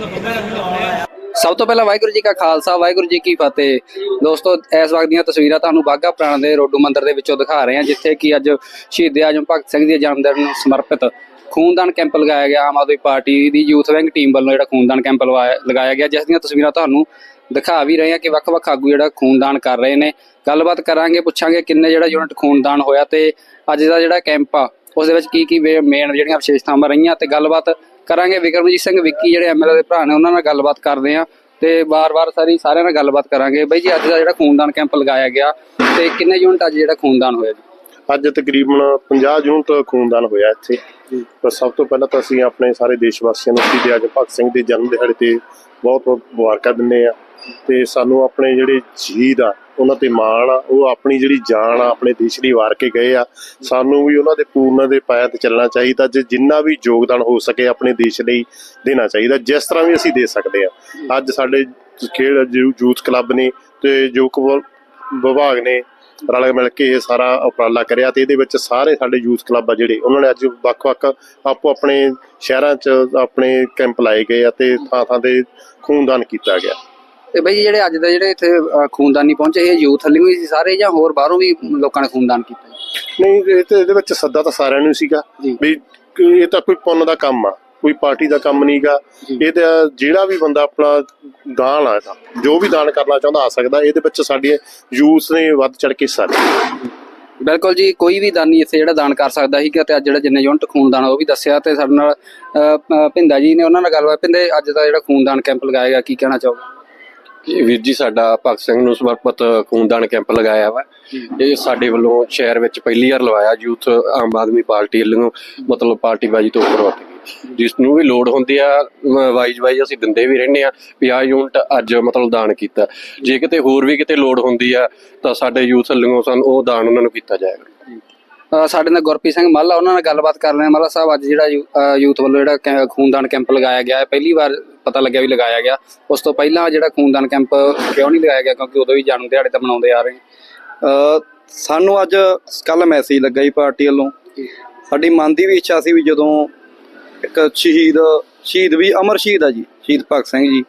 ਸਭ ਤੋਂ ਪਹਿਲਾਂ ਵਾਹਿਗੁਰੂ ਜੀ ਕਾ ਖਾਲਸਾ, ਵਾਹਿਗੁਰੂ ਜੀ ਕੀ ਫਤਿਹ। ਦੋਸਤੋ, ਇਸ ਵਕਤ ਦੀਆਂ ਤਸਵੀਰਾਂ ਤੁਹਾਨੂੰ ਬਾਗਾ ਪੁਰਾਣਾ ਦੇ ਰੋਡੂ ਮੰਦਿਰ ਦੇ ਵਿੱਚੋਂ ਦਿਖਾ ਰਹੇ ਹਾਂ, ਜਿੱਥੇ ਕਿ ਅੱਜ ਸ਼ਹੀਦ ਆਜਮ ਭਗਤ ਸਿੰਘ ਦੇ ਜਨਮ ਨੂੰ ਸਮਰਪਿਤ ਖੂਨਦਾਨ ਕੈਂਪ ਲਗਾਇਆ ਗਿਆ। ਆਮ ਆਦਮੀ ਪਾਰਟੀ ਦੀ ਯੂਥ ਵਿੰਗ ਟੀਮ ਵੱਲੋਂ ਜਿਹੜਾ ਖੂਨਦਾਨ ਕੈਂਪ ਲਗਾਇਆ ਗਿਆ, ਜਿਸ ਦੀਆਂ ਤਸਵੀਰਾਂ ਤੁਹਾਨੂੰ ਦਿਖਾ ਵੀ ਰਹੇ ਹਾਂ ਕਿ ਵੱਖ-ਵੱਖ ਆਗੂ ਜਿਹੜਾ ਖੂਨਦਾਨ ਕਰ ਰਹੇ ਨੇ। ਗੱਲਬਾਤ ਕਰਾਂਗੇ, ਪੁੱਛਾਂਗੇ ਕਿੰਨੇ ਜਿਹੜਾ ਯੂਨਿਟ ਖੂਨਦਾਨ ਹੋਇਆ ਤੇ ਅੱਜ ਦਾ ਜਿਹੜਾ ਕੈਂਪ ਆ, ਉਸ ਦੇ ਵਿੱਚ ਕੀ ਕੀ ਮੇਨ ਜਿਹੜੀਆਂ ਵਿਸ਼ੇਸ਼ਤਾਵਾਂ ਰਹੀਆਂ ਤੇ ਗੱਲਬਾਤ ਕਰਾਂਗੇ। ਵਿਕਰਮਜੀਤ ਸਿੰਘ ਵਿੱਕੀ ਜਿਹੜੇ ਐਮਐਲਏ ਦੇ ਭਰਾ ਨੇ ਉਹਨਾਂ ਨਾਲ ਗੱਲਬਾਤ ਕਰਦੇ ਆ ਤੇ ਵਾਰ-ਵਾਰ ਸਾਰੀ ਸਾਰਿਆਂ ਨਾਲ ਗੱਲਬਾਤ ਕਰਾਂਗੇ। ਬਈ ਜੀ ਅੱਜ ਦਾ ਜਿਹੜਾ ਖੂਨਦਾਨ ਕੈਂਪ ਲਗਾਇਆ ਗਿਆ ਤੇ ਕਿੰਨੇ ਯੂਨਿਟ ਅੱਜ ਜਿਹੜਾ ਖੂਨਦਾਨ ਹੋਇਆ ਜੀ? ਅੱਜ ਤਕਰੀਬਨ 50 ਯੂਨਿਟ ਖੂਨਦਾਨ ਹੋਇਆ ਇੱਥੇ। ਪਰ ਸਭ ਤੋਂ ਪਹਿਲਾਂ ਤਾਂ ਅਸੀਂ ਆਪਣੇ ਸਾਰੇ ਦੇਸ਼ ਵਾਸੀਆਂ ਨੂੰ ਸ਼ਹੀਦ ਆਜਮ ਭਗਤ ਸਿੰਘ ਦੇ ਜਨਮ ਦਿਹਾੜੇ ਤੇ ਬਹੁਤ ਬਹੁਤ ਮੁਬਾਰਕਾਂ ਦਿੰਦੇ ਆ ਤੇ ਸਾਨੂੰ ਆਪਣੇ ਜਿਹੜੇ ਸ਼ਹੀਦ ਆ ਉਹਨਾਂ ਤੇ ਮਾਣ ਆ, ਉਹ ਆਪਣੀ ਜਿਹੜੀ ਜਾਨ ਆ, ਆਪਣੇ ਦੇਸ਼ ਲਈ ਵਾਰ ਕੇ ਗਏ ਆ। ਸਾਨੂੰ ਵੀ ਉਹਨਾਂ ਦੇ ਪੂਰਨ ਦੇ ਪਾਇਆ ਤੇ ਚੱਲਣਾ ਚਾਹੀਦਾ, ਜੇ ਜਿੰਨਾ ਵੀ ਯੋਗਦਾਨ ਹੋ ਸਕੇ ਆਪਣੇ ਦੇਸ਼ ਲਈ ਦੇਣਾ ਚਾਹੀਦਾ, ਜਿਸ ਤਰ੍ਹਾਂ ਵੀ ਅਸੀਂ ਦੇ ਸਕਦੇ ਆ। ਅੱਜ ਸਾਡੇ ਖੇਡ ਯੂਥ ਕਲੱਬ ਨੇ ਤੇ ਯੁਵਕ ਵਿਭਾਗ ਨੇ ਰਲ ਮਿਲ ਕੇ ਇਹ ਸਾਰਾ ਉਪਰਾਲਾ ਕਰਿਆ ਤੇ ਇਹਦੇ ਵਿੱਚ ਸਾਰੇ ਸਾਡੇ ਯੂਥ ਕਲੱਬ ਆ ਜਿਹੜੇ, ਉਹਨਾਂ ਨੇ ਅੱਜ ਵੱਖ-ਵੱਖ ਆਪੋ ਆਪਣੇ ਸ਼ਹਿਰਾਂ 'ਚ ਆਪਣੇ ਕੈਂਪ ਲਾਏ ਗਏ ਅਤੇ ਥਾਂ-ਥਾਂ ਤੇ ਖੂਨਦਾਨ ਕੀਤਾ ਗਿਆ। ਤੇ ਬਈ ਜਿਹੜੇ ਅੱਜ ਦੇ ਜਿਹੜੇ ਇੱਥੇ ਅ, ਖੂਨਦਾਨੀ ਪਹੁੰਚੇ ਇਹ ਯੂਥ ਵੱਲੋਂ ਹੀ ਸੀ ਸਾਰੇ ਜਾਂ ਹੋਰ ਬਾਹਰੋਂ ਵੀ ਲੋਕਾਂ ਨੇ ਖੂਨਦਾਨ ਕੀਤਾ ਜੀ? ਨਹੀਂ ਇਹ ਤੇ ਇਹਦੇ ਵਿੱਚ ਸੱਦਾ ਤਾਂ ਸਾਰਿਆਂ ਨੂੰ ਸੀਗਾ ਜੀ। ਵੀ ਕਿ ਇਹ ਤਾਂ ਕੋਈ ਪੁੰਨ ਦਾ ਕੰਮ ਆ ਕੋਈ ਪਾਰਟੀ ਦਾ ਕੰਮ ਨਹੀਂਗਾ ਇਹ ਤਾਂ ਜਿਹੜਾ ਵੀ ਬੰਦਾ ਆਪਣਾ ਦਾਨ ਆ ਇਹਦਾ ਜੋ ਵੀ ਦਾਨ ਕਰਨਾ ਚਾਹੁੰਦਾ ਆ ਸਕਦਾ ਇਹਦੇ ਵਿੱਚ ਸਾਡੀ ਯੂਥ ਨੇ ਵੱਧ ਚੜ ਕੇ ਹਿੱਸਾ ਲਿਆ ਬਿਲਕੁਲ ਜੀ ਕੋਈ ਵੀ ਦਾਨੀ ਇੱਥੇ ਜਿਹੜਾ ਦਾਨ ਕਰ ਸਕਦਾ ਸੀ ਤੇ ਅੱਜ ਜਿਹੜਾ ਜਿੰਨੇ ਯੂਨਿਟ ਖੂਨਦਾਨ ਉਹ ਵੀ ਦੱਸਿਆ ਤੇ ਸਾਡੇ ਨਾਲ ਅ, ਅ, ਭਿੰਦਾ ਜੀ ਨੇ ਉਹਨਾਂ ਨਾਲ ਗੱਲਬਾਤ ਭਿੰਦੇ ਅੱਜ ਦਾ ਜਿਹੜਾ ਖੂਨਦਾਨ ਕੈਂਪ ਲਗਾਇਆ ਗਿਆ ਕੀ ਕਹਿਣਾ ਚਾਹੋਗੇ ਵੀਰ ਜੀ ਸਾਡਾ ਭਗਤ ਸਿੰਘ ਨੂੰ ਸਮਰਪਿਤ ਖੂਨਦਾਨ ਕੈਂਪ ਲਗਾਇਆ ਵਾ। ਇਹ ਸਾਡੇ ਵੱਲੋਂ ਸ਼ਹਿਰ ਵਿੱਚ ਪਹਿਲੀ ਵਾਰ ਲਵਾਇਆ। ਯੂਥ ਆਮ ਆਦਮੀ ਪਾਰਟੀ ਵੱਲੋਂ ਮਤਲਬ ਪਾਰਟੀ ਬਾਜੀ ਤੋਂ ਉੱਪਰ ਉੱਠ ਜਿਸ ਨੂੰ ਵੀ ਲੋੜ ਹੁੰਦੀ ਆ ਵਾਈਜ਼ ਵਾਈਜ਼ ਅਸੀਂ ਦਿੰਦੇ ਵੀ ਰਹਿੰਦੇ ਆ 50 ਯੂਨਿਟ ਅੱਜ ਮਤਲਬ ਦਾਨ ਕੀਤਾ। ਜੇ ਕਿਤੇ ਹੋਰ ਵੀ ਕਿਤੇ ਲੋੜ ਹੁੰਦੀ ਆ ਤਾਂ ਸਾਡੇ ਯੂਥ ਵੱਲੋਂ ਸਾਨੂੰ ਉਹ ਦਾਨ ਉਹਨਾਂ ਨੂੰ ਕੀਤਾ ਜਾਏਗਾ। ਸਾਡੇ ਨਾਲ ਗੁਰਪ੍ਰੀਤ ਸਿੰਘ ਮਾਲਾ ਉਹਨਾਂ ਨਾਲ ਗੱਲਬਾਤ ਕਰ ਰਹੇ ਹਾਂ। ਮਾਲਾ ਸਾਹਿਬ ਅੱਜ ਜਿਹੜਾ ਯੂਥ ਵੱਲੋਂ ਜਿਹੜਾ ਖੂਨਦਾਨ ਕੈਂਪ ਲਗਾਇਆ ਗਿਆ ਹੈ ਪਹਿਲੀ ਵਾਰ ਪਤਾ ਲੱਗਿਆ ਵੀ ਲਗਾਇਆ ਗਿਆ। ਉਸ ਤੋਂ ਪਹਿਲਾਂ ਜਿਹੜਾ ਖੂਨਦਾਨ ਕੈਂਪ ਕਿਉਂ ਨਹੀਂ ਲਗਾਇਆ ਗਿਆ, ਕਿਉਂਕਿ ਉਦੋਂ ਵੀ ਜਨਮ ਦਿਹਾੜੇ ਤਾਂ ਮਨਾਉਂਦੇ ਆ ਰਹੇ। ਸਾਨੂੰ ਅੱਜ ਕੱਲ ਮੈਸੇਜ ਲੱਗਾ ਜੀ ਪਾਰਟੀ ਵੱਲੋਂ। ਸਾਡੀ ਮਨ ਦੀ ਵੀ ਇੱਛਾ ਸੀ ਵੀ ਜਦੋਂ ਇੱਕ ਸ਼ਹੀਦ ਸ਼ਹੀਦ ਵੀ ਅਮਰ ਸ਼ਹੀਦ ਆ ਜੀ, ਸ਼ਹੀਦ ਭਗਤ ਸਿੰਘ ਜੀ।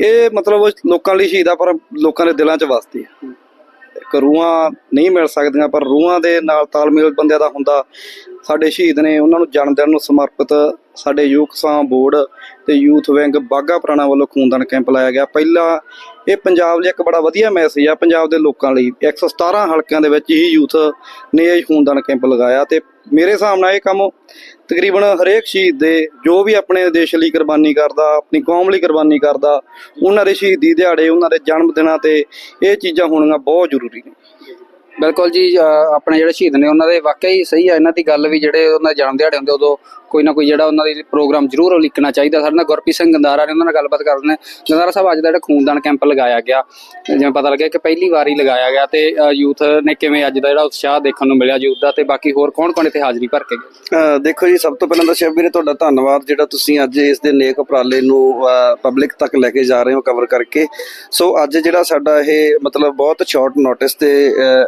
ਇਹ ਮਤਲਬ ਲੋਕਾਂ ਲਈ ਸ਼ਹੀਦ ਆ, ਪਰ ਲੋਕਾਂ ਦੇ ਦਿਲਾਂ 'ਚ ਵਸਦੇ ਆ। ਇੱਕ ਰੂਹਾਂ ਨਹੀਂ ਮਿਲ ਸਕਦੀਆਂ, ਪਰ ਰੂਹਾਂ ਦੇ ਨਾਲ ਤਾਲਮੇਲ ਬੰਦਿਆਂ ਦਾ ਹੁੰਦਾ। ਸਾਡੇ ਸ਼ਹੀਦ ਨੇ ਉਹਨਾਂ ਨੂੰ ਜਨਮ ਦਿਨ ਨੂੰ ਸਮਰਪਿਤ ਸਾਡੇ ਯੂਥ ਸਾਂ ਬੋਰਡ ਤੇ ਯੂਥ ਵਿੰਗ ਬਾਗਾ ਪੁਰਾਣਾ ਵੱਲੋਂ ਖੂਨਦਾਨ ਕੈਂਪ ਲਾਇਆ ਗਿਆ। ਪਹਿਲਾ ਇਹ ਪੰਜਾਬ ਲਈ ਇੱਕ ਬੜਾ ਵਧੀਆ ਮੈਸੇਜ ਆ, ਪੰਜਾਬ ਦੇ ਲੋਕਾਂ ਲਈ। 117 ਹਲਕਿਆਂ ਦੇ ਵਿੱਚ ਹੀ ਯੂਥ ਨੇ ਇਹ ਖੂਨਦਾਨ ਕੈਂਪ ਲਗਾਇਆ ਤੇ ਮੇਰੇ ਹਿਸਾਬ ਨਾਲ ਇਹ ਕੰਮ ਤਕਰੀਬਨ ਹਰੇਕ ਸ਼ਹੀਦ ਦੇ ਜੋ ਵੀ ਆਪਣੇ ਦੇਸ਼ ਲਈ ਕੁਰਬਾਨੀ ਕਰਦਾ, ਆਪਣੀ ਕੌਮ ਲਈ ਕੁਰਬਾਨੀ ਕਰਦਾ, ਉਹਨਾਂ ਦੇ ਸ਼ਹੀਦੀ ਦਿਹਾੜੇ, ਉਹਨਾਂ ਦੇ ਜਨਮ ਦਿਨਾਂ ਤੇ ਇਹ ਚੀਜ਼ਾਂ ਹੋਣੀਆਂ ਬਹੁਤ ਜ਼ਰੂਰੀ ਨੇ। ਬਿਲਕੁਲ ਜੀ ਆਪਣੇ ਜਿਹੜੇ ਸ਼ਹੀਦ ਨੇ, ਉਹਨਾਂ ਦੇ ਵਾਕਈ ਸਹੀ ਆ, ਇਹਨਾਂ ਦੀ ਗੱਲ ਵੀ ਜਿਹੜੇ ਉਹਨਾਂ ਦੇ ਜਨਮ ਦਿਹਾੜੇ ਹੁੰਦੇ ਉਦੋਂ ਕੋਈ ਨਾ ਕੋਈ ਜਿਹੜਾ ਉਹਨਾਂ ਦੀ ਪ੍ਰੋਗਰਾਮ ਜ਼ਰੂਰ ਲਿਖਣਾ ਚਾਹੀਦਾ। ਸਾਡੇ ਨਾਲ ਗੁਰਪ੍ਰੀਤ ਸਿੰਘ ਗੰਦਾਰਾ ਨੇ ਉਹਨਾਂ ਨਾਲ ਗੱਲਬਾਤ ਕਰਦੇ ਨੇ। ਗੰਦਾਰਾ ਸਾਹਿਬ, ਅੱਜ ਦਾ ਜਿਹੜਾ ਖੂਨਦਾਨ ਕੈਂਪ ਲਗਾਇਆ ਗਿਆ, ਜਿਵੇਂ ਪਤਾ ਲੱਗਿਆ ਕਿ ਪਹਿਲੀ ਵਾਰ ਹੀ ਲਗਾਇਆ ਗਿਆ ਤੇ ਯੂਥ ਨੇ ਕਿਵੇਂ ਅੱਜ ਦਾ ਜਿਹੜਾ ਉਤਸ਼ਾਹ ਦੇਖਣ ਨੂੰ ਮਿਲਿਆ ਯੂਥ ਦਾ ਤੇ ਬਾਕੀ ਹੋਰ ਕੌਣ ਕੌਣ ਇੱਥੇ ਹਾਜ਼ਰੀ ਭਰ ਕੇ ਗਏ? ਦੇਖੋ ਜੀ, ਸਭ ਤੋਂ ਪਹਿਲਾਂ ਤਾਂ ਸ਼ਿਵ ਵੀਰੇ, ਤੁਹਾਡਾ ਧੰਨਵਾਦ ਜਿਹੜਾ ਤੁਸੀਂ ਅੱਜ ਇਸ ਦੇ ਨੇਕ ਉਪਰਾਲੇ ਨੂੰ ਪਬਲਿਕ ਤੱਕ ਲੈ ਕੇ ਜਾ ਰਹੇ ਹੋ ਕਵਰ ਕਰਕੇ। ਸੋ ਅੱਜ ਜਿਹੜਾ ਸਾਡਾ ਇਹ ਮਤਲਬ ਬਹੁਤ ਸ਼ਾਰਟ ਨੋਟਿਸ ਤੇ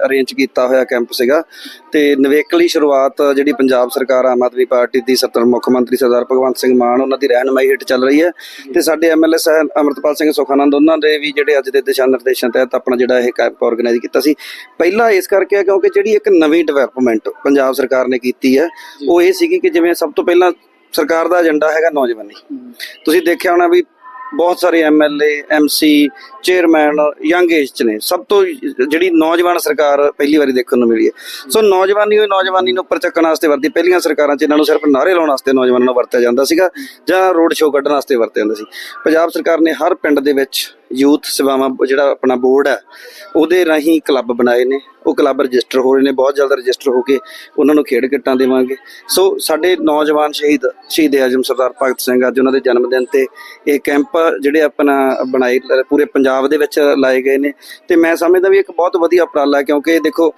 ਅਰੇਂਜ ਕੀਤਾ ਹੋਇਆ ਕੈਂਪ ਸੀਗਾ। ਤੇ ਨਵੇਕਲੀ ਸ਼ੁਰੂਆਤ ਜਿਹੜੀ ਪੰਜਾਬ ਸਰਕਾਰ ਆਮ ਆਦਮੀ ਪਾਰਟੀ ਦੀ ਸਰਦਾਰ ਮੁੱਖ ਮੰਤਰੀ ਸਰਦਾਰ ਭਗਵੰਤ ਸਿੰਘ ਮਾਨ ਉਹਨਾਂ ਦੀ ਰਹਿਨਮਾਈ ਹੇਠ ਚੱਲ ਰਹੀ ਹੈ। ਤੇ ਸਾਡੇ ਐਮਐਲਏ ਸਾਹਿਬ ਅਮਰਤਪਾਲ ਸਿੰਘ ਸੁਖਾਨੰਦ ਉਹਨਾਂ ਦੇ ਵੀ ਜਿਹੜੇ ਅੱਜ ਦੇ ਦਿਸ਼ਾ ਨਿਰਦੇਸ਼ਾਂ ਤਹਿਤ ਆਪਣਾ ਜਿਹੜਾ ਇਹ ਕੈਂਪ ਆਰਗੇਨਾਈਜ਼ ਕੀਤਾ ਸੀ। ਪਹਿਲਾ ਇਸ ਕਰਕੇ ਹੈ ਕਿਉਂਕਿ ਜਿਹੜੀ ਇੱਕ ਨਵੀਂ ਡਿਵੈਲਪਮੈਂਟ ਪੰਜਾਬ ਸਰਕਾਰ ਨੇ ਕੀਤੀ ਹੈ ਉਹ ਇਹ ਸੀਗੀ ਕਿ ਜਿਵੇਂ ਸਭ ਤੋਂ ਪਹਿਲਾਂ ਸਰਕਾਰ ਦਾ ਏਜੰਡਾ ਹੈਗਾ ਨੌਜਵਾਨੀ। ਤੁਸੀਂ ਦੇਖਿਆ ਹੋਣਾ ਵੀ ਬਹੁਤ ਸਾਰੇ MLA MC chairman, young age ਚ ਨੇ। ਸਭ ਤੋਂ ਜਿਹੜੀ ਨੌਜਵਾਨ ਸਰਕਾਰ ਪਹਿਲੀ ਵਾਰੀ ਦੇਖਣ ਨੂੰ ਮਿਲੀ ਹੈ। ਸੋ ਨੌਜਵਾਨੀ ਉਹ ਨੌਜਵਾਨੀ ਨੂੰ ਉੱਪਰ ਚੱਕਣ ਵਾਸਤੇ ਵਰਤੀ ਪਹਿਲੀਆਂ ਸਰਕਾਰਾਂ ਚ ਇਹਨਾਂ ਨੂੰ ਸਿਰਫ ਨਾਰੇ ਲਾਉਣ ਵਾਸਤੇ ਨੌਜਵਾਨਾਂ ਨੂੰ ਵਰਤਿਆ ਜਾਂਦਾ ਸੀਗਾ ਜਾਂ ਰੋਡ ਸ਼ੋਅ ਕੱਢਣ ਵਾਸਤੇ ਵਰਤਿਆ ਜਾਂਦਾ ਸੀ। ਪੰਜਾਬ ਸਰਕਾਰ ਨੇ ਹਰ ਪਿੰਡ ਦੇ ਵਿੱਚ ਯੂਥ ਸੇਵਾਵਾਂ, ਜਿਹੜਾ ਆਪਣਾ ਬੋਰਡ ਹੈ, ਉਹਦੇ ਰਾਹੀਂ ਕਲੱਬ ਬਣਾਏ ਨੇ। ਉਹ ਕਲੱਬ ਰਜਿਸਟਰ ਹੋ ਰਹੇ ਨੇ, ਬਹੁਤ ਜਲਦ ਰਜਿਸਟਰ ਹੋ ਕੇ ਉਹਨਾਂ ਨੂੰ ਖੇਡ ਕਿੱਟਾਂ ਦੇਵਾਂਗੇ। ਸੋ ਸਾਡੇ ਨੌਜਵਾਨ ਸ਼ਹੀਦ ਸ਼ਹੀਦ ਆਜਮ ਸਰਦਾਰ ਭਗਤ ਸਿੰਘ ਅੱਜ ਉਹਨਾਂ ਦੇ ਜਨਮ ਦਿਨ ਤੇ ਇਹ ਕੈਂਪ ਜਿਹੜੇ ਆਪਣਾ ਬਣਾਏ, ਪੂਰੇ ਪੰਜਾਬ ਦੇ ਵਿੱਚ ਲਾਏ ਗਏ ਨੇ। ਤੇ ਮੈਂ ਸਮਝਦਾ ਵੀ ਇੱਕ ਬਹੁਤ ਵਧੀਆ ਉਪਰਾਲਾ ਹੈ, ਕਿਉਂਕਿ ਦੇਖੋ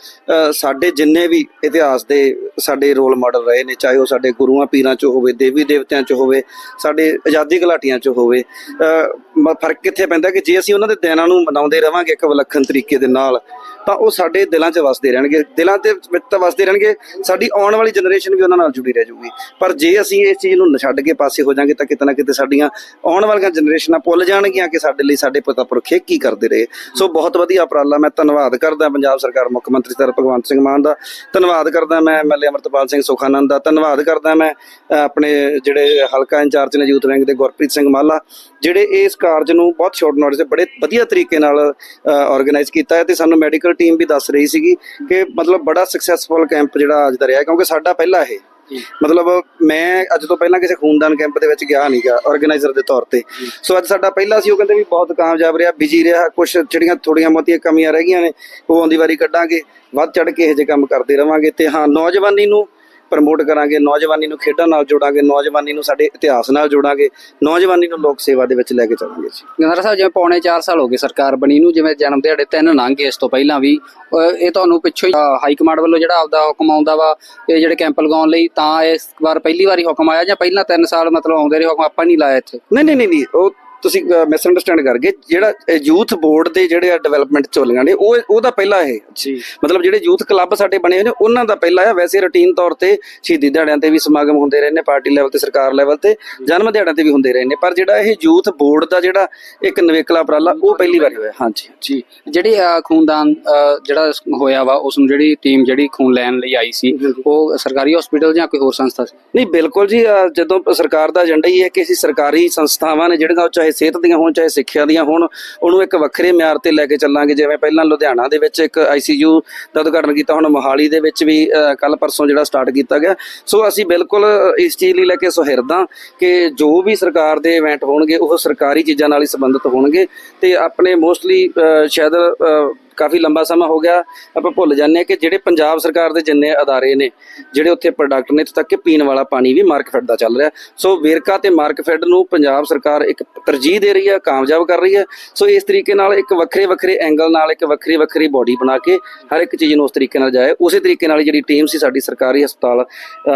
ਸਾਡੇ ਜਿੰਨੇ ਵੀ ਇਤਿਹਾਸ ਦੇ ਸਾਡੇ ਰੋਲ ਮਾਡਲ ਰਹੇ ਨੇ, ਚਾਹੇ ਉਹ ਸਾਡੇ ਗੁਰੂਆਂ ਪੀਰਾਂ ਚ ਹੋਵੇ, ਦੇਵੀ ਦੇਵਤਿਆਂ ਚ ਹੋਵੇ, ਸਾਡੇ ਆਜ਼ਾਦੀ ਘੁਲਾਟੀਆਂ ਚ ਹੋਵੇ ਫ਼ਰਕ ਕਿੱਥੇ ਪੈਂਦਾ ਕਿ ਜੇ ਅਸੀਂ ਉਹਨਾਂ ਦੇ ਦਿਨਾਂ ਨੂੰ ਮਨਾਉਂਦੇ ਰਵਾਂਗੇ ਇੱਕ ਵਿਲੱਖਣ ਤਰੀਕੇ ਦੇ ਨਾਲ, ਤਾਂ ਉਹ ਸਾਡੇ ਦਿਲਾਂ 'ਚ ਵਸਦੇ ਰਹਿਣਗੇ। ਦਿਲਾਂ ਤੇ ਵਿੱਚ ਤਾਂ ਵਸਦੇ ਰਹਿਣਗੇ, ਸਾਡੀ ਆਉਣ ਵਾਲੀ ਜਨਰੇਸ਼ਨ ਵੀ ਉਹਨਾਂ ਨਾਲ ਜੁੜੀ ਰਹਿ ਜਾਊਗੀ ਪਰ ਜੇ ਅਸੀਂ ਇਸ ਚੀਜ਼ ਨੂੰ ਛੱਡ ਕੇ ਪਾਸੇ ਹੋ ਜਾਾਂਗੇ, ਤਾਂ ਕਿਤੇ ਨਾ ਕਿਤੇ ਸਾਡੀਆਂ ਆਉਣ ਵਾਲੀਆਂ ਜਨਰੇਸ਼ਨਾਂ ਭੁੱਲ ਜਾਣਗੀਆਂ ਕਿ ਸਾਡੇ ਲਈ ਸਾਡੇ ਪਿਤਾ ਪੁਰਖੇ ਕੀ ਕਰਦੇ ਰਹੇ। ਸੋ ਬਹੁਤ ਵਧੀਆ ਉਪਰਾਲਾ, ਮੈਂ ਧੰਨਵਾਦ ਕਰਦਾ ਪੰਜਾਬ ਸਰਕਾਰ ਮੁੱਖ ਮੰਤਰੀ ਸਰ ਭਗਵੰਤ ਸਿੰਘ ਮਾਨ ਦਾ। ਧੰਨਵਾਦ ਕਰਦਾ ਮੈਂ ਐਮਐਲਏ ਅਮਰਤਪਾਲ ਸਿੰਘ ਸੁਖਾਨੰਦ ਦਾ। ਧੰਨਵਾਦ ਕਰਦਾ ਮੈਂ ਆਪਣੇ ਜਿਹੜੇ ਹਲਕਾ ਇੰਚਾਰਜ ਨੇ ਯੂਥ ਵਿੰਗ ਦੇ ਗੁਰਪ੍ਰੀਤ ਸਿੰਘ ਮਾਲਾ, ਜਿਹੜੇ ਇਸ ਕਾਰਜ ਨੂੰ ਬਹੁਤ ਸ਼ਾਰਟ ਨੋਟਿਸ ਤੇ ਬੜੇ ਵਧੀਆ ਤਰੀਕੇ ਨਾਲ ਆਰਗੇਨਾਈਜ਼ ਕੀਤਾ ਹੈ ਤੇ ਸਾਨੂੰ ਮੈਡੀਕਲ ਟੀਮ ਵੀ ਦੱਸ ਰਹੀ ਸੀਗੀ ਕਿ ਮਤਲਬ ਬੜਾ ਸਕਸੈਸਫੁਲ ਕੈਂਪ ਜਿਹੜਾ ਅੱਜ ਦਾ ਰਿਹਾ ਕਿਉਂਕਿ ਸਾਡਾ ਪਹਿਲਾ ਇਹ। ਮਤਲਬ ਮੈਂ ਅੱਜ ਤੋਂ ਪਹਿਲਾਂ ਕਿਸੇ ਖੂਨਦਾਨ ਕੈਂਪ ਦੇ ਵਿੱਚ ਗਿਆ ਨਹੀਂਗਾ ਆਰਗੇਨਾਈਜ਼ਰ ਦੇ ਤੌਰ ਤੇ। ਸੋ ਅੱਜ ਸਾਡਾ ਪਹਿਲਾ ਸੀ ਉਹ ਕਹਿੰਦੇ ਵੀ ਬਹੁਤ ਕਾਮਯਾਬ ਰਿਹਾ ਬਿਜ਼ੀ ਰਿਹਾ ਕੁਝ ਜਿਹੜੀਆਂ ਥੋੜੀਆਂ ਬਹੁਤੀਆਂ ਕਮੀਆਂ ਰਹਿ ਗਈਆਂ ਨੇ ਉਹ ਆਉਂਦੀ ਵਾਰੀ ਕੱਢਾਂਗੇ ਵੱਧ ਚੜ ਕੇ ਇਹ ਜਿਹੇ ਕੰਮ ਕਰਦੇ ਰਵਾਂਗੇ ਤੇ ਹਾਂ ਨੌਜਵਾਨੀ ਨੂੰ ਪ੍ਰਮੋਟ ਕਰਾਂਗੇ ਨੌਜਵਾਨੀ ਨੂੰ ਖੇਡਾਂ ਨਾਲ ਜੋੜਾਂਗੇ ਨੌਜਵਾਨੀ ਨੂੰ ਸਾਡੇ ਇਤਿਹਾਸ ਨਾਲ ਜੋੜਾਂਗੇ ਨੌਜਵਾਨੀ ਨੂੰ ਲੋਕ ਸੇਵਾ ਦੇ ਵਿੱਚ ਲੈ ਕੇ ਚੱਲਾਂਗੇ ਜੀ। ਗੰਦਰ ਸਾਹਿਬ ਜਿਵੇਂ ਪੌਣੇ 4 ਸਾਲ ਹੋ ਗਏ ਸਰਕਾਰ ਬਣੀ ਨੂੰ ਜਿਵੇਂ ਜਨਮ ਦਿਹਾੜੇ ਤਿੰਨ ਲੰਘ ਗਏ ਇਸ ਤੋਂ ਪਹਿਲਾਂ ਵੀ ਇਹ ਤੁਹਾਨੂੰ ਪਿੱਛੋਂ ਹੀ ਹਾਈ ਕਮਾਂਡ ਵੱਲੋਂ ਜਿਹੜਾ ਆਪਦਾ ਹੁਕਮ ਆਉਂਦਾ ਵਾ ਇਹ ਜਿਹੜੇ ਕੈਂਪ ਲਗਾਉਣ ਲਈ ਤਾਂ ਇਸ ਵਾਰ ਪਹਿਲੀ ਵਾਰੀ ਹੁਕਮ ਆਇਆ ਜਾਂ ਪਹਿਲਾਂ 3 ਸਾਲ ਮਤਲਬ ਆਉਂਦੇ ਰਹੇ ਹੁਕਮ ਆਪਾਂ ਨਹੀਂ ਲਾਇਆ ਇੱਥੇ? ਨਹੀਂ ਨਹੀਂ ਨਹੀਂ ਨਹੀਂ ਉਹ ਤੁਸੀਂ ਮਿਸ ਅੰਡਰਸਟੈਂਡ ਕਰ ਗਏ ਜਿਹੜਾ ਯੂਥ ਬੋਰਡ ਦੇ ਜਿਹੜੇ ਆ ਡਿਵੈਲਪਮੈਂਟ ਚੱਲੀਆਂ ਨੇ ਉਹ ਉਹਦਾ ਪਹਿਲਾ ਇਹ। ਜੀ। ਮਤਲਬ ਜਿਹੜੇ ਯੂਥ ਕਲੱਬ ਸਾਡੇ ਬਣੇ ਹੋਏ ਨੇ ਉਹਨਾਂ ਦਾ ਪਹਿਲਾ ਆ। ਵੈਸੇ ਰੁਟੀਨ ਤੌਰ ਤੇ ਸ਼ਹੀਦੀ ਦਿਹਾੜਿਆਂ ਤੇ ਵੀ ਸਮਾਗਮ ਹੁੰਦੇ ਰਹੇ ਨੇ ਪਾਰਟੀ ਲੈਵਲ ਤੇ ਸਰਕਾਰ ਲੈਵਲ ਤੇ ਜਨਮ ਦਿਹਾੜਿਆਂ ਤੇ ਵੀ ਹੁੰਦੇ ਰਹੇ ਨੇ ਪਰ ਜਿਹੜਾ ਇਹ ਯੂਥ ਬੋਰਡ ਦਾ ਜਿਹੜਾ ਇੱਕ ਨਵੇਕਲਾ ਉਪਰਾਲਾ ਉਹ ਪਹਿਲੀ ਵਾਰੀ ਹੋਇਆ। ਹਾਂਜੀ। ਜੀ। ਜਿਹੜੀ ਖੂਨਦਾਨ ਜਿਹੜਾ ਹੋਇਆ ਵਾ ਉਸ ਨੂੰ ਜਿਹੜੀ ਟੀਮ ਜਿਹੜੀ ਖੂਨ ਲੈਣ ਲਈ ਆਈ ਸੀ ਉਹ ਸਰਕਾਰੀ ਹਸਪੀਟਲ ਜਾਂ ਕੋਈ ਹੋਰ ਸੰਸਥਾ ਸੀ? ਨਹੀਂ ਬਿਲਕੁਲ ਜੀ ਜਦੋਂ ਸਰਕਾਰ ਦਾ ਏਜੰਡਾ ਹੀ ਹੈ ਕਿ ਅਸੀਂ ਸਰਕਾਰੀ ਸੰਸਥਾਵਾਂ ਨੇ ਜਿਹੜੀਆਂ ਉਹ ਚਾਹੇ ਸਿਹਤ ਦੀਆਂ ਹੋਣ, ਚਾਹੇ ਸਿੱਖਿਆ ਦੀਆਂ ਹੋਣ, ਉਹਨੂੰ ਇੱਕ ਵੱਖਰੇ ਮਿਆਰ ਤੇ ਲੈ ਕੇ ਚੱਲਾਂਗੇ। ਜਿਵੇਂ ਪਹਿਲਾਂ ਲੁਧਿਆਣਾ ਦੇ ਵਿੱਚ ਇੱਕ ਆਈਸੀਯੂ ਦਾ ਉਦਘਾਟਨ ਕੀਤਾ, ਹੁਣ ਮੋਹਾਲੀ ਦੇ ਵਿੱਚ ਵੀ ਕੱਲ ਪਰਸੋਂ ਜਿਹੜਾ ਸਟਾਰਟ ਕੀਤਾ ਗਿਆ। ਸੋ ਅਸੀਂ ਬਿਲਕੁਲ ਇਸ ਚੀਜ਼ ਲਈ ਲੈ ਕੇ ਸੁਹਿਰਦਾਂ ਕਿ ਜੋ ਵੀ ਸਰਕਾਰ ਦੇ ਇਵੈਂਟ ਹੋਣਗੇ, ਉਹ ਸਰਕਾਰੀ ਚੀਜ਼ਾਂ ਨਾਲ ਹੀ ਸੰਬੰਧਿਤ ਹੋਣਗੇ ਤੇ ਆਪਣੇ ਮੋਸਟਲੀ ਸ਼ਾਇਦ ਕਾਫੀ ਲੰਬਾ ਸਮਾਂ ਹੋ ਗਿਆ। ਆਪਾਂ ਭੁੱਲ ਜਾਂਦੇ ਹਾਂ ਕਿ ਜਿਹੜੇ ਪੰਜਾਬ ਸਰਕਾਰ ਦੇ ਜਿੰਨੇ ਅਦਾਰੇ ਨੇ, ਜਿਹੜੇ ਉੱਥੇ ਪ੍ਰੋਡਕਟ ਨੇ, ਇੱਥੋਂ ਤੱਕ ਕਿ ਪੀਣ ਵਾਲਾ ਪਾਣੀ ਵੀ ਮਾਰਕਫੈਡ ਦਾ ਚੱਲ ਰਿਹਾ। ਸੋ ਵੇਰਕਾ ਤੇ ਮਾਰਕਫੈਡ ਨੂੰ ਪੰਜਾਬ ਸਰਕਾਰ ਇੱਕ ਤਰਜੀਹ ਦੇ ਰਹੀ ਹੈ, ਕਾਮਯਾਬ ਕਰ ਰਹੀ ਹੈ। ਸੋ ਇਸ ਤਰੀਕੇ ਨਾਲ ਇੱਕ ਵੱਖਰੇ ਵੱਖਰੇ ਐਂਗਲ ਨਾਲ, ਇੱਕ ਵੱਖਰੀ ਵੱਖਰੀ ਬਾਡੀ ਬਣਾ ਕੇ ਹਰ ਇੱਕ ਚੀਜ਼ ਨੂੰ ਉਸ ਤਰੀਕੇ ਨਾਲ ਜਾਏ। ਉਸੇ ਤਰੀਕੇ ਨਾਲ ਜਿਹੜੀ ਟੀਮ ਸੀ ਸਾਡੀ ਸਰਕਾਰੀ ਹਸਪਤਾਲ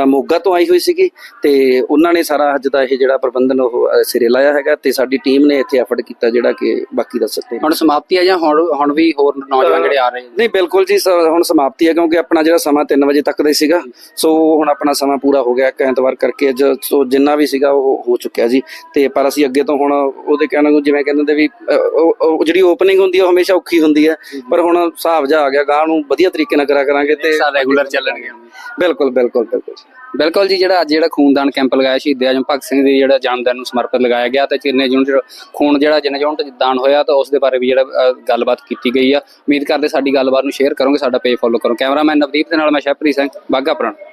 ਮੋਗਾ ਤੋਂ ਆਈ ਹੋਈ ਸੀਗੀ ਤੇ ਉਹਨਾਂ ਨੇ ਸਾਰਾ ਅੱਜ ਦਾ ਇਹ ਜਿਹੜਾ ਪ੍ਰਬੰਧਨ ਉਹ ਸਿਰੇ ਲਾਇਆ ਹੈਗਾ ਤੇ ਸਾਡੀ ਟੀਮ ਨੇ ਇੱਥੇ ਐਫਰਟ ਕੀਤਾ ਜਿਹੜਾ ਕਿ ਬਾਕੀ ਦੱਸ ਸਕਦੇ ਹੁਣ ਸਮਾਪਤੀ ਆ ਜਾਂ ਹੁਣ ਹੁਣ ਵੀ ਹੋਰ ਨੌਜਵਾਨ ਜਿਹੜੇ ਆ ਰਹੇ ਨੇ। ਨਹੀਂ ਬਿਲਕੁਲ ਜੀ ਸ- ਹੁਣ ਸਮਾਪਤੀ ਹੈ ਕਿਉਂਕਿ ਆਪਣਾ ਜਿਹੜਾ ਸਮਾਂ 3 ਵਜੇ ਤੱਕ ਦਾ ਹੀ ਸੀਗਾ। ਸੋ ਹੁਣ ਆਪਣਾ ਸਮਾਂ ਪੂਰਾ ਹੋ ਗਿਆ ਇੱਕ ਐਤਵਾਰ ਕਰਕੇ ਅੱਜ। ਸੋ ਜਿੰਨਾ ਵੀ ਸੀਗਾ ਉਹ ਹੋ ਚੁੱਕਿਆ ਜੀ। ਤੇ ਪਰ ਅਸੀਂ ਅੱਗੇ ਤੋਂ ਹੁਣ ਉਹਦੇ ਕਹਿਣ ਨੂੰ ਜਿਵੇਂ ਕਹਿੰਦੇ ਹੁੰਦੇ ਵੀ ਅ, ਉਹ- ਉਹ ਜਿਹੜੀ ਓਪਨਿੰਗ ਹੁੰਦੀ ਹੈ ਉਹ ਹਮੇਸ਼ਾ ਔਖੀ ਹੁੰਦੀ ਹੈ। ਪਰ ਹੁਣ ਹਿਸਾਬ ਜਾ ਆ ਗਿਆ ਗਾਂ ਨੂੰ ਵਧੀਆ ਤਰੀਕੇ ਨਾਲ ਕਰਿਆ ਕਰਾਂਗੇ ਤੇ ਸਾਲ ਰੈਗੂਲਰ ਚੱਲਣਗੇ। ਬਿਲਕੁਲ ਬਿਲਕੁਲ ਬਿਲਕੁਲ ਬਿਲਕੁਲ ਜੀ ਜਿਹੜਾ ਅੱਜ ਜਿਹੜਾ ਖੂਨਦਾਨ ਕੈਂਪ ਲਗਾਇਆ ਸ਼ਹੀਦ ਆਜਮ ਭਗਤ ਸਿੰਘ ਦੇ ਜਿਹੜਾ ਜਨਮ ਦਿਨ ਨੂੰ ਸਮਰਪਿਤ ਲਗਾਇਆ ਗਿਆ ਤੇ ਕਿੰਨੇ ਯੂਨਿਟ ਖੂਨ ਜਿਹੜਾ ਜਿੰਨੇ ਯੂਨਿਟ ਦਾਨ ਹੋਇਆ ਤਾਂ ਉਸ ਦੇ ਬਾਰੇ ਵੀ ਜਿਹੜਾ ਅ, ਗੱਲਬਾਤ ਕੀਤੀ ਗਈ ਆ। ਉਮੀਦ ਕਰਦੇ ਸਾਡੀ ਗੱਲਬਾਤ ਨੂੰ ਸ਼ੇਅਰ ਕਰੋਗੇ, ਸਾਡਾ ਪੇਜ ਫੋਲੋ ਕਰੋ। ਕੈਮਰਾਮੈਨ ਨਵਦੀਪ ਦੇ ਨਾਲ ਮੈਂ ਸ਼ਹਿਪ੍ਰੀਤ ਸਿੰਘ ਬਾਗਾ ਪੁਰਾਣਾ।